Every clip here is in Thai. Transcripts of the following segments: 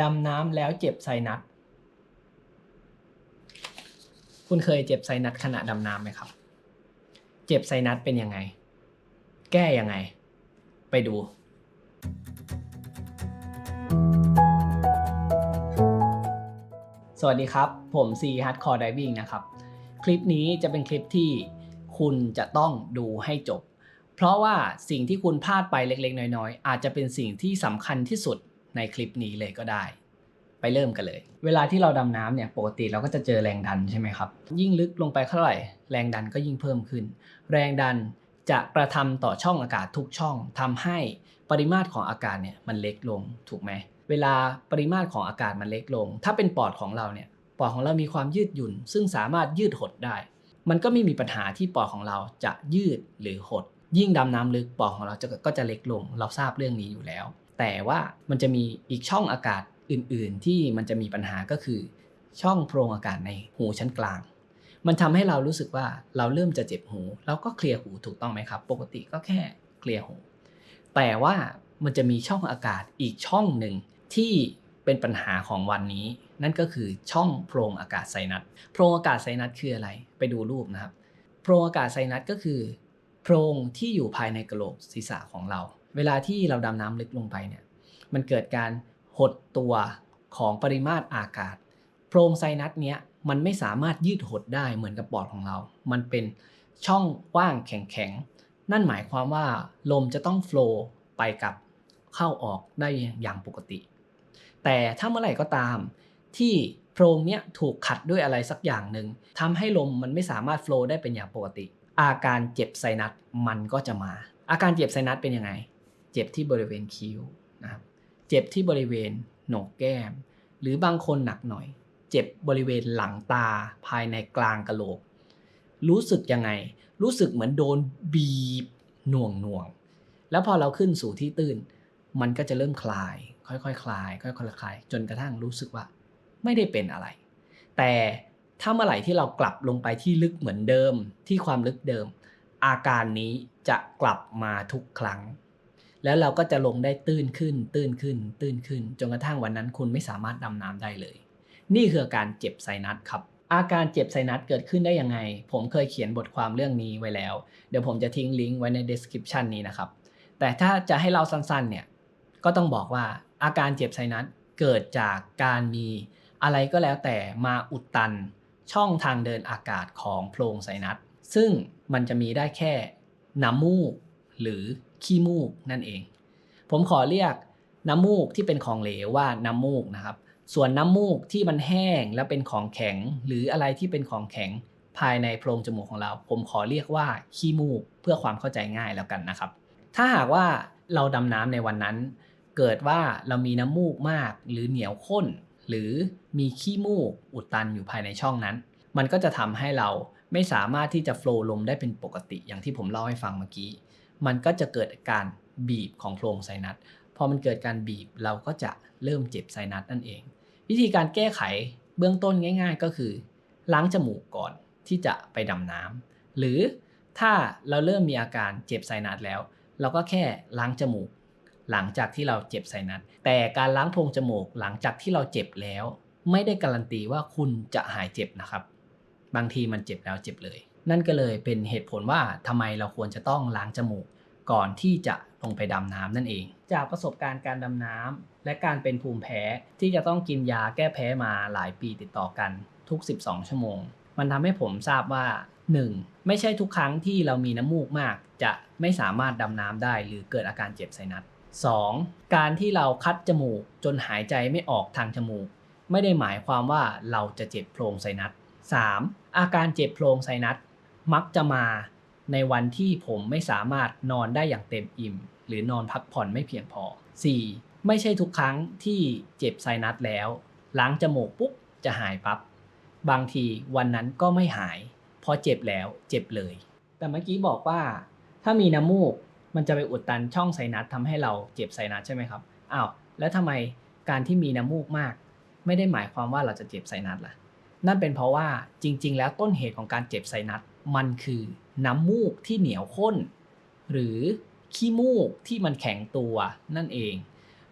ดำน้ำแล้วเจ็บไซนัสคุณเคยเจ็บไซนัสขณะดำน้ำไหมครับ เจ็บไซนัสเป็นยังไง แก้ยังไง ไปดู สวัสดีครับ ผม C Hardcore Diving นะครับ คลิปนี้จะเป็นคลิปที่คุณจะต้องดูให้จบ เพราะว่าสิ่งที่คุณพลาดไปเล็กๆ น้อยๆ อาจจะเป็นสิ่งที่สำคัญที่สุด ในคลิปนี้เลยก็ได้ ไปเริ่มกันเลย เวลาที่เราดำน้ำเนี่ยปกติเราก็จะเจอแรงดันใช่ไหมครับ ยิ่งลึกลงไปเท่าไหร่แรงดันก็ยิ่งเพิ่มขึ้น แรงดันจะกระทำต่อช่องอากาศทุกช่องทำให้ปริมาตรของอากาศเนี่ยมันเล็กลงถูกไหมเวลาปริมาตรของอากาศมันเล็กลง ถ้าเป็นปอดของเราเนี่ยปอดของเรามีความยืดหยุ่น ซึ่งสามารถยืดหดได้ มันก็ไม่มีปัญหาที่ปอดของเราจะยืดหรือหด ยิ่งดำน้ำลึกปอดของเราจะก็จะเล็กลง เราทราบเรื่องนี้อยู่แล้ว แต่ว่ามันจะมีอีกช่องอากาศอื่น ๆ ที่มันจะมีปัญหาก็คือ ช่องโพรงอากาศในหูชั้นกลาง มันทำให้เรารู้สึกว่าเราเริ่มจะเจ็บหู เราก็เคลียร์หูถูกต้องไหมครับ ปกติก็แค่เคลียร์หู แต่ว่ามันจะมีช่องอากาศอีกช่องหนึ่งที่เป็นปัญหาของวันนี้ นั่นก็คือช่องโพรงอากาศไซนัสโพรงอากาศไซนัสคืออะไร ไปดูรูปนะครับ โพรงอากาศไซนัสก็คือ โพรงที่อยู่ภายในกระโหลกศีรษะของเรา เวลาที่เราดำน้ำลึกลงไปเนี่ยมันเกิดการหดตัวของปริมาตรอากาศ โพรงไซนัสเนี้ยมันไม่สามารถยืดหดได้เหมือนกับปอดของเรา มันเป็นช่องว่างแข็งๆ นั่นหมายความว่าลมจะต้องโฟล์ไปกับเข้าออกได้อย่างปกติ แต่ถ้าเมื่อไหร่ก็ตามที่โพรงเนี้ยถูกขัดด้วยอะไรสักอย่างหนึ่งทำให้ลมมันไม่สามารถโฟล์ได้เป็นอย่างปกติ อาการเจ็บไซนัสมันก็จะมา อาการเจ็บไซนัสเป็นยังไง เจ็บที่บริเวณคิ้วนะครับเจ็บที่บริเวณโหนกแก้ม หรือบางคนหนักหน่อย เจ็บบริเวณหลังตาภายในกลางกะโหลก รู้สึกยังไง รู้สึกเหมือนโดนบีบหน่วงหน่วง แล้วพอเราขึ้นสู่ที่ตื้น มันก็จะเริ่มคลาย ค่อยๆคคลาย ค่อยๆคลาย จนกระทั่งรู้สึกว่าไม่ได้เป็นอะไร แต่ถ้าเมื่อไหร่ที่เรากลับลงไปที่ลึกเหมือนเดิม ที่ความลึกเดิม อาการนี้จะกลับมาทุกครั้ง แล้วเราก็จะลงได้ตื้นขึ้น ตื้นขึ้น ตื้นขึ้น จนกระทั่งวันนั้นคุณไม่สามารถดำน้ำได้เลย นี่คือการเจ็บไซนัสครับ อาการเจ็บไซนัสเกิดขึ้นได้ยังไง ผมเคยเขียนบทความเรื่องนี้ไว้แล้ว เดี๋ยวผมจะทิ้งลิงก์ไว้ใน description นี้นะครับ แต่ถ้าจะให้เราสั้นๆ เนี่ย ก็ต้องบอกว่าอาการเจ็บไซนัสเกิดจากการมีอะไรก็แล้วแต่มาอุดตันช่องทางเดินอากาศของโพรงไซนัส ซึ่งมันจะมีได้แค่น้ำมูกหรือ ขี้มูกนั่นเอง ผมขอเรียกน้ำมูกที่เป็นของเหลวว่าน้ำมูกนะครับ ส่วนน้ำมูกที่มันแห้งแล้วเป็นของแข็ง หรืออะไรที่เป็นของแข็งภายในโพรงจมูกของเรา ผมขอเรียกว่าขี้มูกเพื่อความเข้าใจง่ายแล้วกันนะครับ ถ้าหากว่าเราดำน้ำในวันนั้น เกิดว่าเรามีน้ำมูกมาก หรือเหนียวข้น หรือมีขี้มูกอุดตันอยู่ภายในช่องนั้น มันก็จะทำให้เราไม่สามารถที่จะโฟล์ลมได้เป็นปกติอย่างที่ผมเล่าให้ฟังเมื่อกี้ มันก็จะเกิดการบีบของโพรงไซนัสพอมันเกิดการบีบเราก็จะเริ่มเจ็บไซนัสนั่นเอง วิธีการแก้ไขเบื้องต้นง่าย ๆ ก็คือ ล้างจมูกก่อนที่จะไปดำน้ำหรือถ้าเราเริ่มมีอาการเจ็บไซนัสแล้ว เราก็แค่ล้างจมูก หลังจากที่เราเจ็บไซนัสแต่การล้างโพรงจมูกหลังจากที่เราเจ็บแล้ว ไม่ได้การันตีว่าคุณจะหายเจ็บนะครับ บางทีมันเจ็บแล้วเจ็บเลย นั่นก็เลยเป็นเหตุผลว่าทำไมเราควรจะต้องล้างจมูกก่อนที่จะลงไปดำน้ำนั่นเอง จากประสบการณ์การดำน้ำและการเป็นภูมิแพ้ที่จะต้องกินยาแก้แพ้มาหลายปีติดต่อกันทุก 12 ชั่วโมง มันทำให้ผมทราบว่า 1. ไม่ใช่ทุกครั้งที่เรามีน้ำมูกมาก จะไม่สามารถดำน้ำได้หรือเกิดอาการเจ็บไซนัส 2. การที่เราคัดจมูกจนหายใจไม่ออกทางจมูก ไม่ได้หมายความว่าเราจะเจ็บโพรงไซนัส 3. อาการเจ็บโพรงไซนัส มักจะมาในวันที่ผมไม่สามารถนอนได้อย่างเต็มอิ่ม หรือนอนพักผ่อนไม่เพียงพอ 4. ไม่ใช่ทุกครั้งที่เจ็บไซนัสแล้ว ล้างจมูกปุ๊บจะหายปับ๊บบางทีวันนั้นก็ไม่หายพอเจ็บแล้วเจ็บเลย แต่เมื่อกี้บอกว่า ถ้ามีน้ำมูกมันจะไปอุดตันช่องไซนัสทำให้เราเจ็บไซนัสใช่ไหมครับอ้าวแล้วทำไมการที่มีน้ำมูกมาก ไม่ได้หมายความว่าเราจะเจ็บไซนัสล่ะ นั่นเป็นเพราะว่าจริง ๆ แล้วต้นเหตุของการเจ็บไซนัส มันคือน้ำมูกที่เหนียวข้น หรือขี้มูกที่มันแข็งตัวนั่นเอง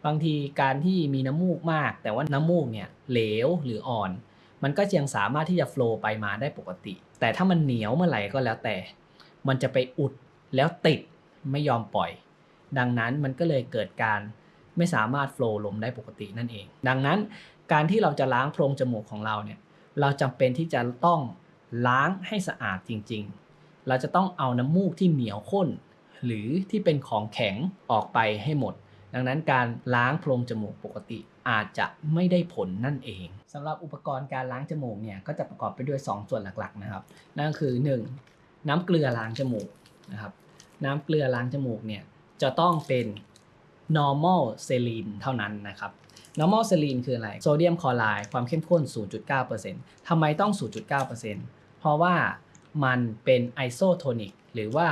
บางทีการที่มีน้ำมูกมาก แต่ว่าน้ำมูกเนี่ยเหลวหรืออ่อน มันก็ยังสามารถที่จะโฟล์ไปมาได้ปกติ แต่ถ้ามันเหนียวเมื่อไหร่ก็แล้วแต่ มันจะไปอุดแล้วติดไม่ยอมปล่อย ดังนั้นมันก็เลยเกิดการไม่สามารถโฟล์ลมได้ปกตินั่นเอง ดังนั้นการที่เราจะล้างโพรงจมูกของเราเนี่ยเราจำเป็นที่จะต้อง ล้างให้สะอาดจริง ๆ เราจะต้องเอาน้ำมูกที่เหนียวข้น หรือที่เป็นของแข็งออกไปให้หมด ดังนั้นการล้างโพรงจมูกปกติอาจจะไม่ได้ผลนั่นเองสำหรับอุปกรณ์การล้างจมูกเนี่ยก็จะประกอบไปด้วย 2 ส่วนหลักๆนะครับ นั่นคือ 1. น้ำเกลือล้างจมูกนะครับน้ำเกลือล้างจมูกเนี่ยจะต้องเป็น normal saline เท่านั้นนะครับ normal saline คืออะไร โซเดียมคลอไรด์ความเข้มข้น 0.9%ทำไมต้อง 0.9% เพราะว่ามันเป็นไอโซโทนิกหรือว่า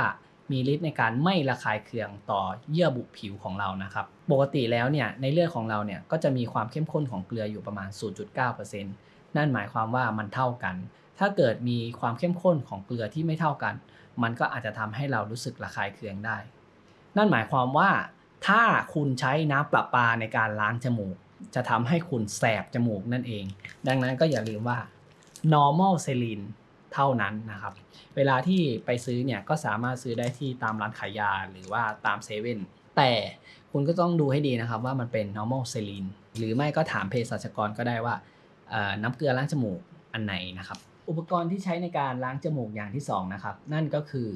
มีฤทธิ์ในการไม่ระคายเคืองต่อเยื่อบุผิวของเรานะครับ ปกติแล้วเนี่ยในเลือดของเราเนี่ยก็จะมีความเข้มข้นของเกลืออยู่ประมาณ 0.9%นั่นหมายความว่ามันเท่ากัน ถ้าเกิดมีความเข้มข้นของเกลือที่ไม่เท่ากัน มันก็อาจจะทำให้เรารู้สึกระคายเคืองได้ นั่นหมายความว่าถ้าคุณใช้น้ำประปาในการล้างจมูก จะทำให้คุณแสบจมูกนั่นเอง ดังนั้นก็อย่าลืมว่า normal saline เท่านั้นนะครับ เวลาที่ไปซื้อเนี่ยก็สามารถซื้อได้ที่ตามร้านขายยาหรือว่าตามเซเว่นแต่คุณก็ต้องดูให้ดีนะครับว่ามันเป็น normal saline หรือไม่ก็ถามเภสัชกรก็ได้ว่าน้ำเกลือล้างจมูกอันไหนนะครับ อุปกรณ์ที่ใช้ในการล้างจมูกอย่างที่สองนะครับนั่นก็คือ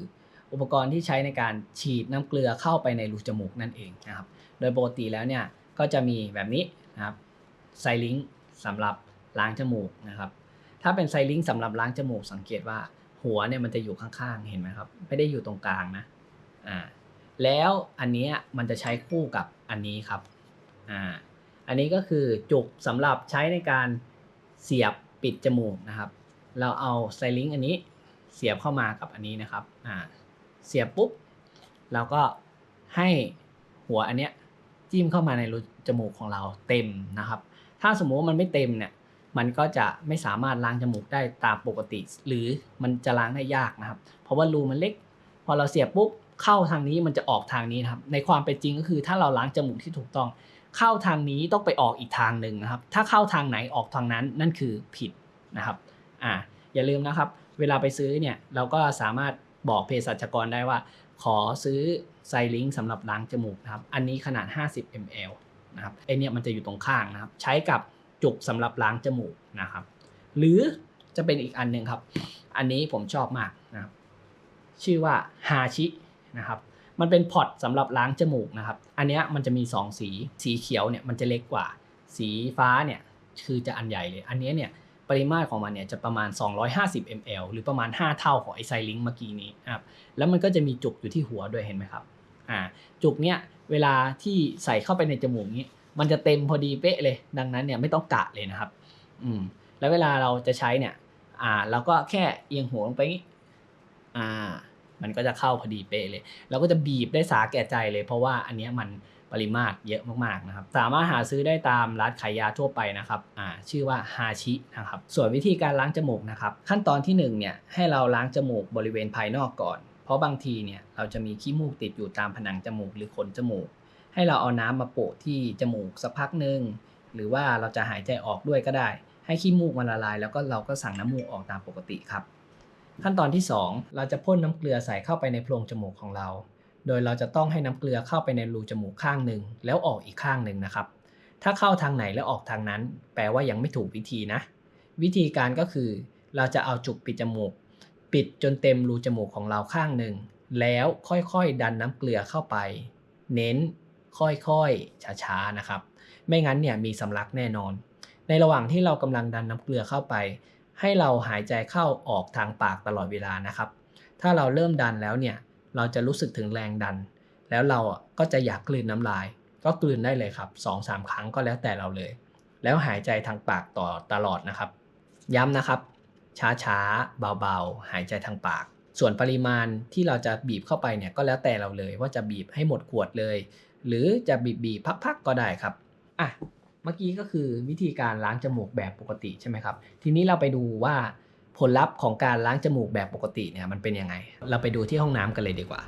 อุปกรณ์ที่ใช้ในการฉีดน้ำเกลือเข้าไปในรูจมูกนั่นเองนะครับ โดยปกติแล้วเนี่ยก็จะมีแบบนี้นะครับไซลิงสำหรับล้างจมูกนะครับ ถ้าเป็นไซลิงสำหรับล้างจมูกสังเกตว่า หัวเนี่ยมันจะอยู่ข้างๆ เห็นไหมครับ ไม่ได้อยู่ตรงกลางนะอ่าแล้วอันนี้มันจะใช้คู่กับอันนี้ครับอ่าอันนี้ก็คือจุกสำหรับใช้ในการเสียบปิดจมูกนะครับ เราเอาไซลิงอันนี้เสียบเข้ามากับอันนี้นะครับอ่าเสียบปุ๊บเราก็ให้หัวอันเนี้ยจิ้มเข้ามาในรูจมูกของเราเต็มนะครับ ถ้าสมมติว่ามันไม่เต็มเนี่ย มันก็จะไม่สามารถล้างจมูกได้ตามปกติ หรือมันจะล้างได้ยากนะครับ เพราะว่ารูมันเล็ก พอเราเสียบปุ๊บเข้าทางนี้มันจะออกทางนี้นะครับ ในความเป็นจริงก็คือถ้าเราล้างจมูกที่ถูกต้อง เข้าทางนี้ต้องไปออกอีกทางหนึ่งนะครับ ถ้าเข้าทางไหนออกทางนั้นนั่นคือผิดนะครับอ่าอย่าลืมนะครับ เวลาไปซื้อเนี่ยเราก็สามารถบอกเภสัชกรได้ว่า ขอซื้อไซลิงสำหรับล้างจมูกนะครับ อันนี้ขนาด 50 ml นะครับไอเนี่ยมันจะอยู่ตรงข้างนะครับ ใช้กับ จุกสำหรับล้างจมูกนะครับ หรือจะเป็นอีกอันหนึ่งครับ อันนี้ผมชอบมากนะครับ ชื่อว่าฮาชินะครับ มันเป็นพอตสำหรับล้างจมูกนะครับ อันเนี้ยมันจะมี 2 สี สีเขียวเนี่ยมันจะเล็กกว่า สีฟ้าเนี่ยคือจะอันใหญ่เลย อันเนี้ยเนี่ยปริมาตรของมันเนี่ยจะประมาณ 250 ml หรือประมาณ 5 เท่าของไอไซลิงเมื่อกี้นี้นะครับ แล้วมันก็จะมีจุกอยู่ที่หัวด้วยเห็นไหมครับ อ่า จุกเนี้ยเวลาที่ใส่เข้าไปในจมูกนี้ มันจะเต็มพอดีเป๊ะเลย ดังนั้นเนี่ยไม่ต้องกะเลยนะครับ อืม แล้วเวลาเราจะใช้เนี่ย อ่า เราก็แค่เอียงหัวลงไปงี้อ่า มันก็จะเข้าพอดีเป๊ะเลย เราก็จะบีบได้สาแก่ใจเลย เพราะว่าอันนี้มันปริมาตรเยอะมากๆนะครับ สามารถหาซื้อได้ตามร้านขายยาทั่วไปนะครับ อ่า ชื่อว่าฮาชินะครับ ส่วนวิธีการล้างจมูกนะครับ ขั้นตอนที่หนึ่งเนี่ยให้เราล้างจมูกบริเวณภายนอกก่อน เพราะบางทีเนี่ยเราจะมีขี้มูกติดอยู่ตามผนังจมูกหรือขนจมูก ให้เราเอาน้ำมาโปะที่จมูกสักพักหนึ่งหรือว่าเราจะหายใจออกด้วยก็ได้ ให้ขี้มูกมันละลาย แล้วก็เราก็สั่งน้ำมูกออกตามปกติครับ ขั้นตอนที่ 2 เราจะพ่นน้ำเกลือใส่เข้าไปในโพรงจมูกของเรา โดยเราจะต้องให้น้ำเกลือเข้าไปในรูจมูกข้างหนึ่งแล้วออกอีกข้างหนึ่งนะครับ ถ้าเข้าทางไหนแล้วออกทางนั้น แปลว่ายังไม่ถูกวิธีนะ วิธีการก็คือ เราจะเอาจุกปิดจมูก ปิดจนเต็มรูจมูกของเราข้างหนึ่งแล้วค่อยๆ ดันน้ำเกลือเข้าไป เน้น ค่อยๆ ช้าๆ นะครับ ไม่งั้นเนี่ยมีสำลักแน่นอน ในระหว่างที่เรากำลังดันน้ำเกลือเข้าไป ให้เราหายใจเข้าออกทางปากตลอดเวลานะครับ ถ้าเราเริ่มดันแล้วเนี่ยเราจะรู้สึกถึงแรงดัน แล้วเราก็จะอยากกลืนน้ำลาย ก็กลืนได้เลยครับ2-3 ครั้งก็แล้วแต่เราเลย แล้วหายใจทางปากต่อตลอดนะครับ ย้ำนะครับ ช้าๆ เบาๆ หายใจทางปากส่วนปริมาณที่เราจะบีบเข้าไปเนี่ยก็แล้วแต่เราเลย ว่าจะบีบให้หมดขวดเลย หรือจะบีบบีบพักๆก็ได้ครับอะเมื่อกี้ก็คือวิธีการล้างจมูกแบบปกติใช่ไหมครับ ทีนี้เราไปดูว่าผลลัพธ์ของการล้างจมูกแบบปกติเนี่ยมันเป็นยังไง เราไปดูที่ห้องน้ำกันเลยดีกว่า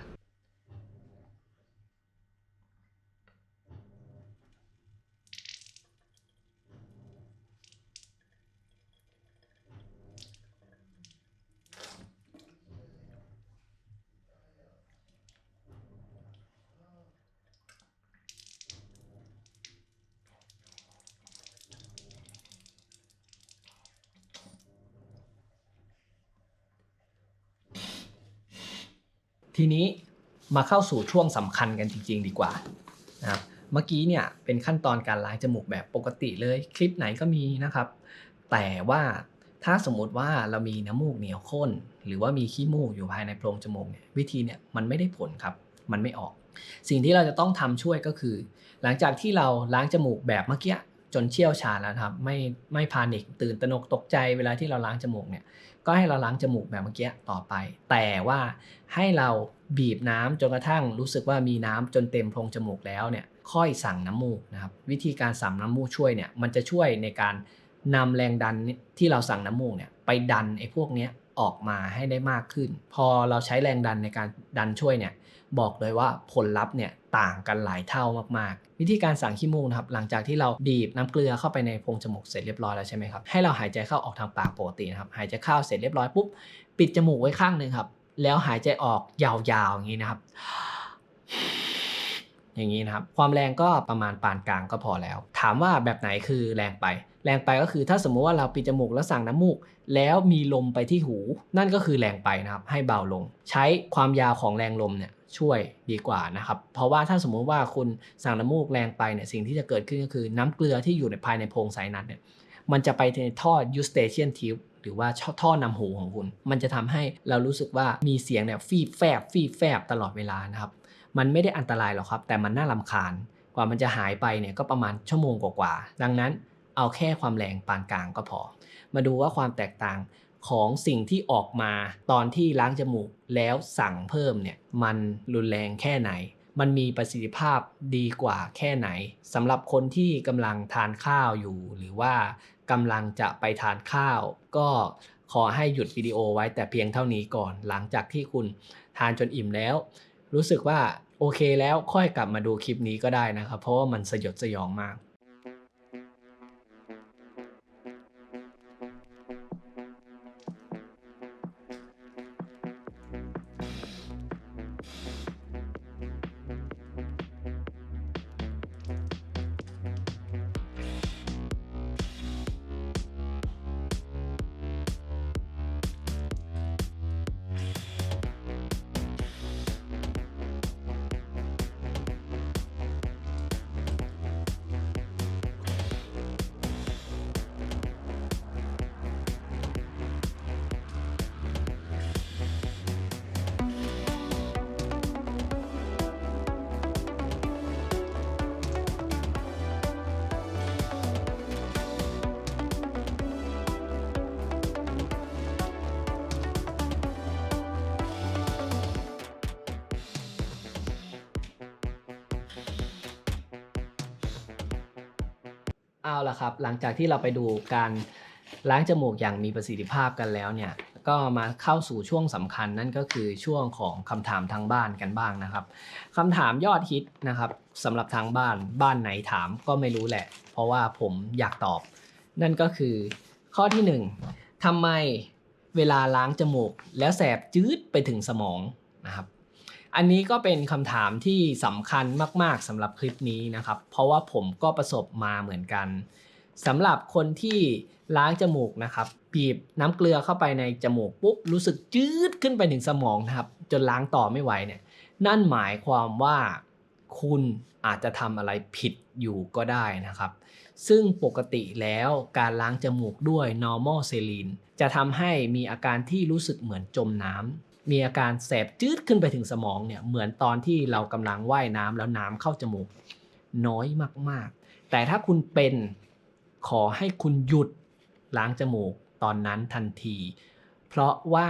ทีนี้มาเข้าสู่ช่วงสำคัญกันจริง ๆ ดีกว่านะครับเมื่อกี้เนี่ยเป็นขั้นตอนการล้างจมูกแบบปกติเลยคลิปไหนก็มีนะครับ แต่ว่าถ้าสมมุติว่าเรามีน้ำมูกเหนียวข้น หรือว่ามีขี้มูกอยู่ภายในโพรงจมูกเนี่ยวิธีเนี่ยมันไม่ได้ผลครับ มันไม่ออก สิ่งที่เราจะต้องทำช่วยก็คือ หลังจากที่เราล้างจมูกแบบเมื่อกี้จนเชี่ยวชาญแล้วครับไม่ไม่พานิกตื่นตระหนกตกใจเวลาที่เราล้างจมูกเนี่ย ก็ให้เราล้างจมูกแบบเมื่อกี้ต่อไป แต่ว่าให้เราบีบน้ำจนกระทั่งรู้สึกว่ามีน้ำจนเต็มโพรงจมูกแล้วเนี่ยค่อยสั่งน้ำมูกนะครับวิธีการสั่งน้ำมูกช่วยเนี่ยมันจะช่วยในการนำแรงดันที่เราสั่งน้ำมูกเนี่ยไปดันไอ้พวกเนี้ยออกมาให้ได้มากขึ้น พอเราใช้แรงดันในการดันช่วยเนี่ยบอกเลยว่าผลลัพธ์เนี่ย ต่างกันหลายเท่ามากๆ วิธีการสั่งขี้มูกนะครับหลังจากที่เราบีบน้ำเกลือเข้าไปในโพรงจมูกเสร็จเรียบร้อยแล้วใช่ไหมครับให้เราหายใจเข้าออกทางปากปกตินะครับหายใจเข้าเสร็จเรียบร้อยปุ๊บปิดจมูกไว้ข้างหนึ่งครับแล้วหายใจออกยาวๆอย่างนี้นะครับอย่างนี้นะครับ ความแรงก็ประมาณปานกลางก็พอแล้ว ถามว่าแบบไหนคือแรงไป แรงไปก็คือถ้าสมมุติว่าเราปิดจมูกแล้วสั่งน้ำมูก แล้วมีลมไปที่หู นั่นก็คือแรงไปนะครับ ให้เบาลง ใช้ความยาวของแรงลมเนี่ย ช่วยดีกว่านะครับ เพราะว่าถ้าสมมุติว่าคุณสั่งน้ำมูกแรงไปเนี่ยสิ่งที่จะเกิดขึ้นก็คือน้ำเกลือที่อยู่ในภายในโพรงไซนัสเนี่ยมันจะไปในท่อยูสเตเชียนทิวหรือว่าท่อนำหูของคุณ มันจะทำให้เรารู้สึกว่ามีเสียงเนี่ยฟีบแฟบฟีบแฟบตลอดเวลานะครับ มันไม่ได้อันตรายหรอกครับ แต่มันน่าลำคาญ กว่ามันจะหายไปเนี่ยก็ประมาณชั่วโมงกว่าๆดังนั้นเอาแค่ความแรงปานกลางก็พอ มาดูว่าความแตกต่าง ของสิ่งที่ออกมาตอนที่ล้างจมูกแล้วสั่งเพิ่มเนี่ยมันรุนแรงแค่ไหน มันมีประสิทธิภาพดีกว่าแค่ไหนสำหรับคนที่กำลังทานข้าวอยู่ หรือว่ากำลังจะไปทานข้าว ก็ขอให้หยุดวิดีโอไว้แต่เพียงเท่านี้ก่อน หลังจากที่คุณทานจนอิ่มแล้ว รู้สึกว่าโอเคแล้วค่อยกลับมาดูคลิปนี้ก็ได้นะครับ เพราะว่ามันสยดสยองมาก เอาละครับ หลังจากที่เราไปดูการล้างจมูกอย่างมีประสิทธิภาพกันแล้วเนี่ย ก็มาเข้าสู่ช่วงสำคัญนั่นก็คือช่วงของคำถามทางบ้านกันบ้างนะครับคำถามยอดฮิตนะครับสำหรับทางบ้านบ้านไหนถามก็ไม่รู้แหละ เพราะว่าผมอยากตอบ นั่นก็คือข้อที่หนึ่งทำไมเวลาล้างจมูกแล้วแสบจืดไปถึงสมองนะครับ อันนี้ก็เป็นคำถามที่สำคัญมาก ๆสำหรับคลิปนี้นะครับ เพราะว่าผมก็ประสบมาเหมือนกันสำหรับคนที่ล้างจมูกนะครับบีบน้ำเกลือเข้าไปในจมูกปุ๊บรู้สึกจืดขึ้นไปถึงสมองนะครับ จนล้างต่อไม่ไหวเนี่ย นั่นหมายความว่าคุณอาจจะทำอะไรผิดอยู่ก็ได้นะครับ ซึ่งปกติแล้วการล้างจมูกด้วย normal saline จะทำให้มีอาการที่รู้สึกเหมือนจมน้ำ มีอาการแสบจืดขึ้นไปถึงสมองเนี่ยเหมือนตอนที่เรากำลังว่ายน้ำแล้วน้ำเข้าจมูก น้อยมากๆ แต่ถ้าคุณเป็นขอให้คุณหยุดล้างจมูกตอนนั้นทันที เพราะว่า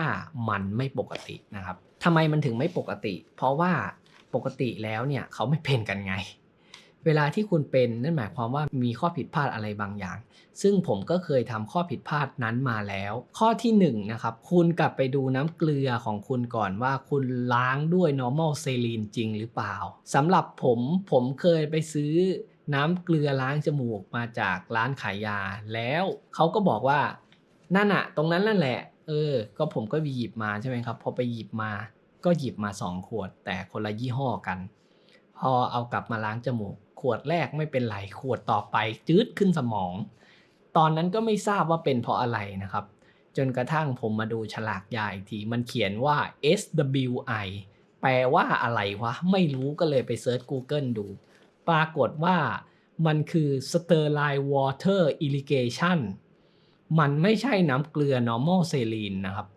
มันไม่ปกตินะครับทำไมมันถึงไม่ปกติ เพราะว่าปกติแล้วเนี่ยเขาไม่เป็นกันไง เวลาที่คุณเป็นนั่นหมายความว่ามีข้อผิดพลาดอะไรบางอย่าง ซึ่งผมก็เคยทำข้อผิดพลาดนั้นมาแล้ว ข้อที่1นงนะครับคุณกลับไปดูน้ำเกลือของคุณก่อนว่าคุณล้างด้วย normal saline จริงหรือเปล่าสำหรับผมผมเคยไปซื้อน้ำเกลือล้างจมูกมาจากร้านขายยา แล้วเขาก็บอกว่านั่นอะตรงนั้นนั่นแหละ เออ ก็ผมก็ไปหยิบมาใช่ไหมครับ พอไปหยิบมา ก็หยิบมา2ขวด แต่คนละยี่ห้อกัน พอเอากลับมาล้างจมูก ขวดแรกไม่เป็นไรขวดต่อไปจืดขึ้นสมอง ตอนนั้นก็ไม่ทราบว่าเป็นเพราะอะไรนะครับ จนกระทั่งผมมาดูฉลากยาอีกที มันเขียนว่า SWI ไปลว่าอะไรวะ ไม่รู้ก็เลยไปเซิร์ช Google ดู ปรากฏว่ามันคือ Sterline Water Irrigation มันไม่ใช่น้ำเกลือ normal saline นะครับ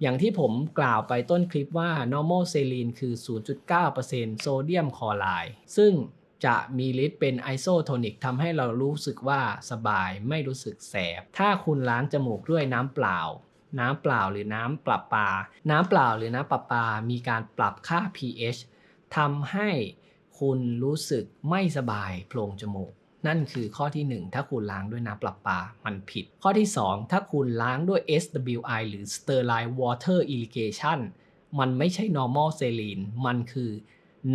อย่างที่ผมกล่าวไปต้นคลิปว่า normal saline คือ 0.9%โซเดียมคลอไรด์ซึ่ง จะมีฤทธิ์เป็นไอโซโทนิกทำให้เรารู้สึกว่าสบายไม่รู้สึกแสบ ถ้าคุณล้างจมูกด้วยน้ำเปล่า น้ำเปล่าหรือน้ำประปา น้ำเปล่าหรือน้ำประปา มีการปรับค่า pH ทำให้คุณรู้สึกไม่สบายโพรงจมูก นั่นคือข้อที่ 1 ถ้าคุณล้างด้วยน้ำประปา มันผิด ข้อที่ 2 ถ้าคุณล้างด้วย SWI หรือ Sterile Water Irrigation มันไม่ใช่ normal saline มันคือ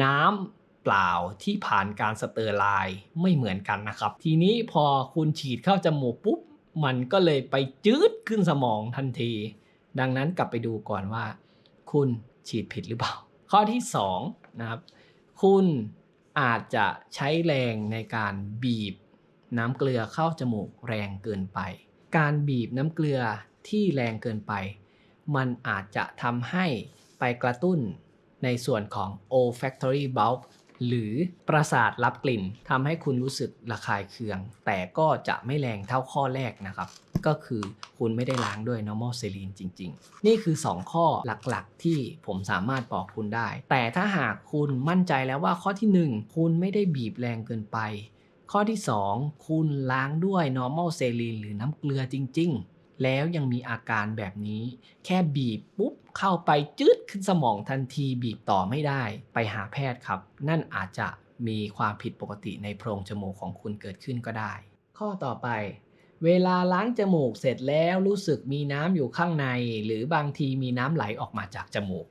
น้ำ เปล่าที่ผ่านการสเตอร์ไลน์ไม่เหมือนกันนะครับ ทีนี้พอคุณฉีดเข้าจมูกปุ๊บ มันก็เลยไปจืดขึ้นสมองทันที ดังนั้นกลับไปดูก่อนว่า คุณฉีดผิดหรือเปล่า ข้อที่2นะครับคุณอาจจะใช้แรงในการบีบน้ำเกลือเข้าจมูกแรงเกินไป การบีบน้ำเกลือที่แรงเกินไป มันอาจจะทำให้ไปกระตุ้นในส่วนของ olfactory bulb หรือประสาทรับกลิ่นทำให้คุณรู้สึกระคายเคือง แต่ก็จะไม่แรงเท่าข้อแรกนะครับ ก็คือคุณไม่ได้ล้างด้วย normal saline จริง ๆ นี่คือ 2 ข้อหลักๆ ที่ผมสามารถบอกคุณได้ แต่ถ้าหากคุณมั่นใจแล้วว่าข้อที่ 1 คุณไม่ได้บีบแรงเกินไป ข้อที่ 2 คุณล้างด้วย normal saline หรือน้ำเกลือจริง ๆ แล้วยังมีอาการแบบนี้ แค่บีบปุ๊บเข้าไปจืดขึ้นสมองทันทีบีบต่อไม่ได้ไปหาแพทย์ครับ นั่นอาจจะมีความผิดปกติในโพรงจมูกของคุณเกิดขึ้นก็ได้ ข้อต่อไป เวลาล้างจมูกเสร็จแล้วรู้สึกมีน้ำอยู่ข้างใน หรือบางทีมีน้ำไหลออกมาจากจมูก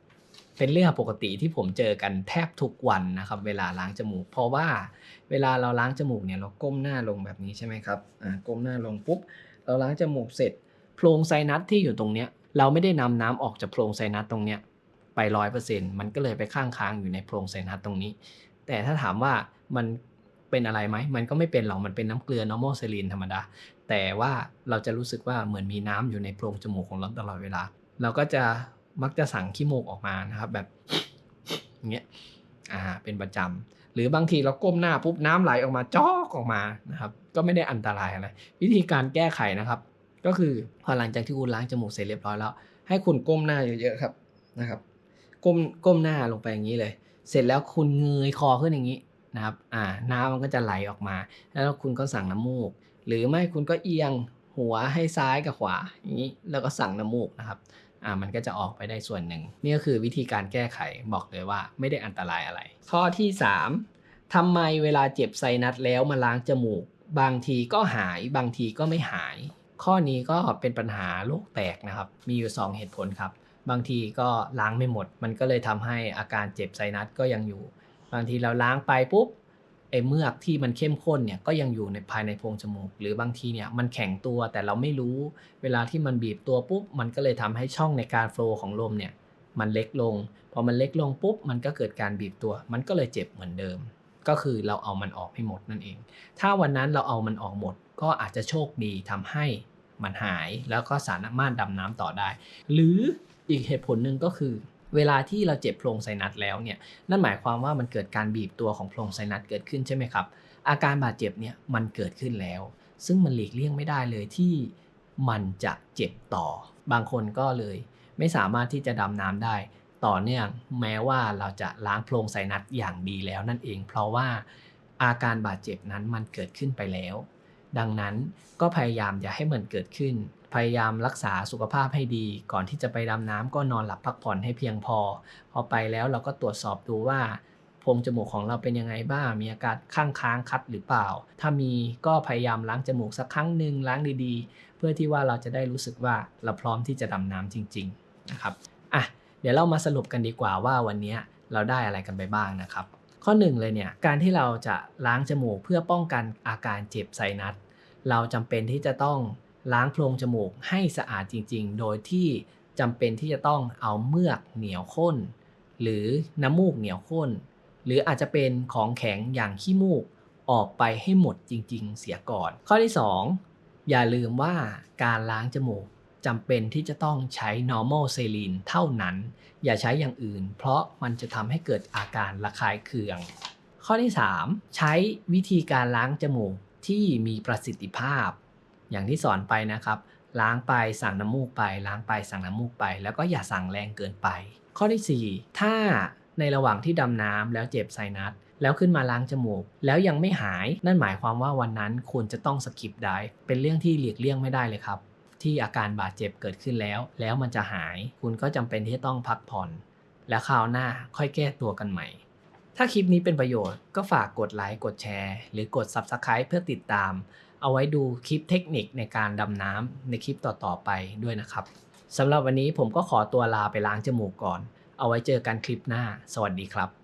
เป็นเรื่องปกติที่ผมเจอกันแทบทุกวันนะครับ เวลาล้างจมูก เพราะว่าเวลาเราล้างจมูกเนี่ยเราก้มหน้าลงแบบนี้ใช่ไหมครับอ่าก้มหน้าลงปุ๊บเราล้างจมูกเสร็จ โพรงไซนัสที่อยู่ตรงเนี้ยเราไม่ได้นำน้ำออกจากโพรงไซนัสตรงเนี้ยไปร้อยเปอร์เซ็นต์มันก็เลยไปข้างค้างอยู่ในโพรงไซนัสตรงนี้ แต่ถ้าถามว่ามันเป็นอะไรไหม มันก็ไม่เป็นหรอก มันเป็นน้ำเกลือ normal saline ธรรมดา แต่ว่าเราจะรู้สึกว่าเหมือนมีน้ำอยู่ในโพรงจมูกของเราตลอดเวลา เราก็จะมักจะสั่งขี้มูกออกมานะครับแบบอย่างเงี้ย อ่า เป็นประจำหรือบางทีเราก้มหน้าปุ๊บน้ำไหลออกมาจอกออกมานะครับ ก็ไม่ได้อันตรายอะไร วิธีการแก้ไขนะครับ ก็คือพอหลังจากที่คุณล้างจมูกเสร็จเรียบร้อยแล้ว ให้คุณก้มหน้าเยอะๆครับนะครับก้มก้มหน้าลงไปอย่างนี้เลย เสร็จแล้วคุณเงยคอขึ้นอย่างนี้นะครับอ่าน้ำมันก็จะไหลออกมา แล้วคุณก็สั่งน้ำมูก หรือไม่คุณก็เอียงหัวให้ซ้ายกับขวาอย่างนี้แล้วก็สั่งน้ำมูกนะครับอ่ามันก็จะออกไปได้ส่วนหนึ่ง นี่ก็คือวิธีการแก้ไขบอกเลยว่าไม่ได้อันตรายอะไร ข้อที่ 3ทำไมเวลาเจ็บไซนัสแล้วมาล้างจมูก บางทีก็หายบางทีก็ไม่หาย ข้อนี้ก็เป็นปัญหาโรคแตกนะครับ มีอยู่ 2 เหตุผลครับ บางทีก็ล้างไม่หมด มันก็เลยทำให้อาการเจ็บไซนัสก็ยังอยู่ บางทีเราล้างไปปุ๊บไอ้เมือกที่มันเข้มข้นเนี่ยก็ยังอยู่ในภายในโพรงจมูก หรือบางทีเนี่ยมันแข็งตัวแต่เราไม่รู้ เวลาที่มันบีบตัวปุ๊บมันก็เลยทำให้ช่องในการโฟล์ของลมเนี่ยมันเล็กลง พอมันเล็กลงปุ๊บมันก็เกิดการบีบตัว มันก็เลยเจ็บเหมือนเดิม ก็คือเราเอามันออกให้หมดนั่นเอง ถ้าวันนั้นเราเอามันออกหมด ก็อาจจะโชคดีทำให้มันหายแล้วก็สามารถดำน้ำต่อได้ หรืออีกเหตุผลหนึ่งก็คือ เวลาที่เราเจ็บโพรงไซนัสแล้วเนี่ยนั่นหมายความว่ามันเกิดการบีบตัวของโพรงไซนัสเกิดขึ้นใช่ไหมครับ อาการบาดเจ็บเนี่ยมันเกิดขึ้นแล้ว ซึ่งมันหลีกเลี่ยงไม่ได้เลยที่มันจะเจ็บต่อ บางคนก็เลย ไม่สามารถที่จะดำน้ำได้ ต่อเนื่องแม้ว่าเราจะล้างโพรงไซนัสอย่างดีแล้วนั่นเอง เพราะว่าอาการบาดเจ็บนั้นมันเกิดขึ้นไปแล้ว ดังนั้นก็พยายามอย่าให้มันเกิดขึ้น พยายามรักษาสุขภาพให้ดี ก่อนที่จะไปดำน้ำก็นอนหลับพักผ่อนให้เพียงพอ พอไปแล้วเราก็ตรวจสอบดูว่าโพรงจมูกของเราเป็นยังไงบ้าง มีอาการข้างค้างคัดหรือเปล่า ถ้ามีก็พยายามล้างจมูกสักครั้งหนึ่งล้างดีๆ เพื่อที่ว่าเราจะได้รู้สึกว่าเราพร้อมที่จะดำน้ำจริงๆนะครับอะเดี๋ยวเรามาสรุปกันดีกว่าว่าวันนี้เราได้อะไรกันไปบ้างนะครับ ข้อหนึ่งเลยเนี่ยการที่เราจะล้างจมูกเพื่อป้องกันอาการเจ็บไซนัสเราจำเป็นที่จะต้องล้างโพรงจมูกให้สะอาดจริง ๆ โดยที่จำเป็นที่จะต้องเอาเมือกเหนียวข้น หรือน้ำมูกเหนียวข้น หรืออาจจะเป็นของแข็งอย่างขี้มูกออกไปให้หมดจริง ๆ เสียก่อน ข้อที่ 2 อย่าลืมว่าการล้างจมูก จำเป็นที่จะต้องใช้ normal saline เท่านั้น อย่าใช้อย่างอื่น เพราะมันจะทำให้เกิดอาการระคายเคือง ข้อที่ 3 ใช้วิธีการล้างจมูกที่มีประสิทธิภาพ อย่างที่สอนไปนะครับ ล้างไปสั่งน้ำมูกไป ล้างไปสั่งน้ำมูกไป แล้วก็อย่าสั่งแรงเกินไป ข้อที่ 4 ถ้าในระหว่างที่ดำน้ำแล้วเจ็บไซนัสแล้วขึ้นมาล้างจมูก แล้วยังไม่หาย นั่นหมายความว่าวันนั้นคุณจะต้องสกิปไดฟ์เป็นเรื่องที่หลีกเลี่ยงไม่ได้เลยครับ ที่อาการบาดเจ็บเกิดขึ้นแล้ว แล้วมันจะหาย คุณก็จำเป็นที่จะต้องพักผ่อน และคราวหน้าค่อยแก้ตัวกันใหม่ ถ้าคลิปนี้เป็นประโยชน์ก็ฝากกดไลค์กดแชร์ หรือกด Subscribe เพื่อติดตาม เอาไว้ดูคลิปเทคนิคในการดำน้ำในคลิปต่อๆไปด้วยนะครับสำหรับวันนี้ผมก็ขอตัวลาไปล้างจมูกก่อน เอาไว้เจอกันคลิปหน้า สวัสดีครับ